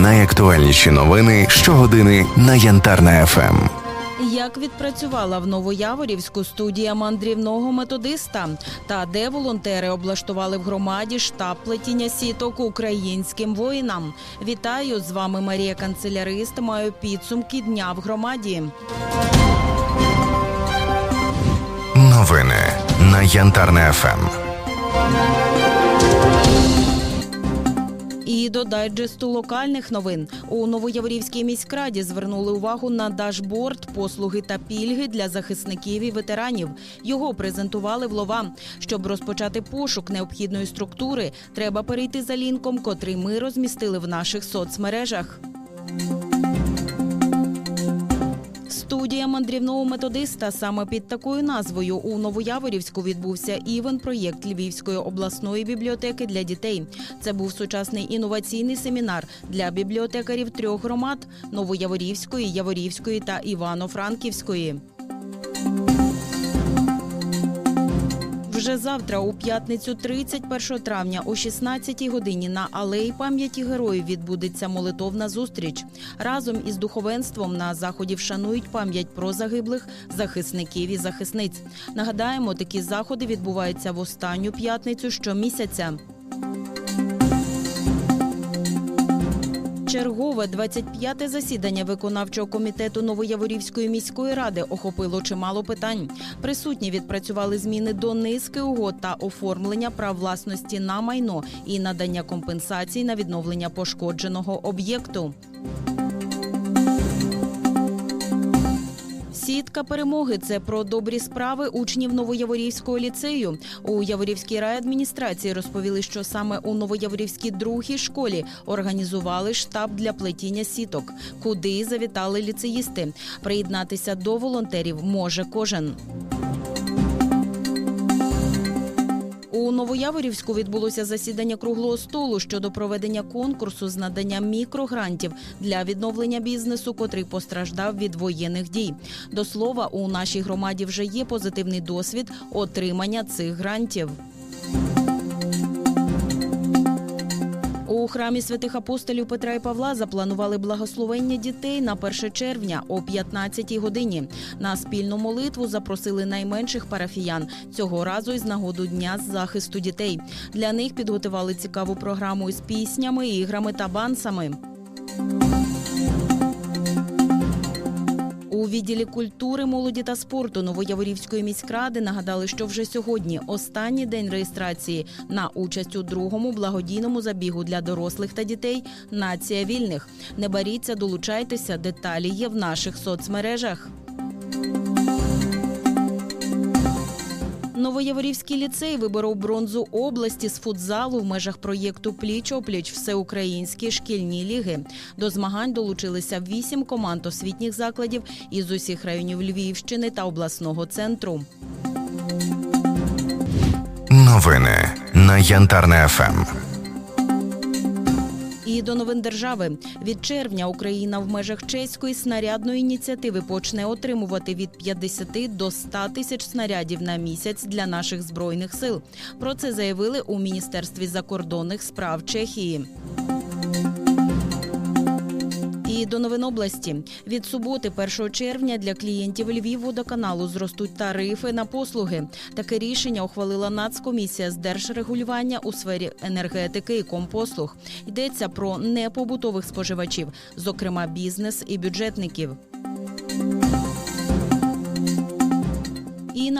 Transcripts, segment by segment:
Найактуальніші новини щогодини на Янтарна ФМ. Як відпрацювала в Новояворівську студія мандрівного методиста та де волонтери облаштували в громаді штаб плетіння сіток українським воїнам? Вітаю з вами Марія Канцелярист. Маю підсумки дня в громаді. Новини на Янтарна ФМ. І до дайджесту локальних новин у Новояворівській міськраді звернули увагу на дашборд, послуги та пільги для захисників і ветеранів. Його презентували в Лова. Щоб розпочати пошук необхідної структури, треба перейти за лінком, котрий ми розмістили в наших соцмережах. Студія мандрівного методиста саме під такою назвою у Новояворівську відбувся івен-проєкт Львівської обласної бібліотеки для дітей. Це був сучасний інноваційний семінар для бібліотекарів трьох громад Новояворівської, Яворівської та Івано-Франківської. Вже завтра, у п'ятницю, 31 травня, о 16 годині на алеї пам'яті героїв відбудеться молитовна зустріч. Разом із духовенством на заході вшанують пам'ять про загиблих захисників і захисниць. Нагадаємо, такі заходи відбуваються в останню п'ятницю щомісяця. Чергове 25-те засідання виконавчого комітету Новояворівської міської ради охопило чимало питань. Присутні відпрацювали зміни до низки угод та оформлення прав власності на майно і надання компенсацій на відновлення пошкодженого об'єкту. Сітка перемоги це про добрі справи учнів Новояворівського ліцею. У Яворівській райадміністрації розповіли, що саме у Новояворівській другій школі організували штаб для плетіння сіток, куди завітали ліцеїсти. Приєднатися до волонтерів може кожен. У Новояворівську відбулося засідання круглого столу щодо проведення конкурсу з надання мікрогрантів для відновлення бізнесу, котрий постраждав від воєнних дій. До слова, у нашій громаді вже є позитивний досвід отримання цих грантів. У храмі святих апостолів Петра і Павла запланували благословення дітей на 1 червня о 15-й годині. На спільну молитву запросили найменших парафіян цього разу із нагоду дня з захисту дітей. Для них підготували цікаву програму із піснями, іграми та бансами. У відділі культури, молоді та спорту Новояворівської міськради нагадали, що вже сьогодні останній день реєстрації на участь у другому благодійному забігу для дорослих та дітей Нація вільних. Не боріться, долучайтеся. Деталі є в наших соцмережах. Новояворівський ліцей виборов бронзу області з футзалу в межах проєкту Пліч-опліч всеукраїнські шкільні ліги. До змагань долучилися вісім команд освітніх закладів із усіх районів Львівщини та обласного центру. Новини на Янтарне ФМ. І до новин держави від червня Україна в межах чеської снарядної ініціативи почне отримувати від 50 до 100 тисяч снарядів на місяць для наших збройних сил. Про це заявили у міністерстві закордонних справ Чехії. До новин області від суботи, 1 червня, для клієнтів Львівводоканалу зростуть тарифи на послуги. Таке рішення ухвалила Нацкомісія з держрегулювання у сфері енергетики і компослуг. Йдеться про непобутових споживачів, зокрема бізнес і бюджетників.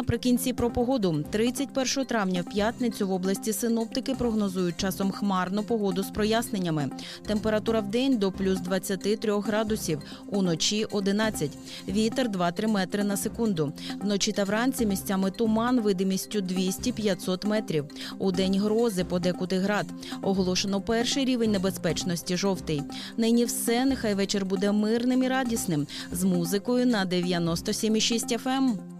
Наприкінці про погоду. 31 травня в п'ятницю в області синоптики прогнозують часом хмарну погоду з проясненнями. Температура в день до плюс 23 градусів, уночі 11. Вітер 2-3 метри на секунду. Вночі та вранці місцями туман видимістю 200-500 метрів. У день грози подекуди град. Оголошено перший рівень небезпечності жовтий. Нині все. Нехай вечір буде мирним і радісним. З музикою на 97,6 FM.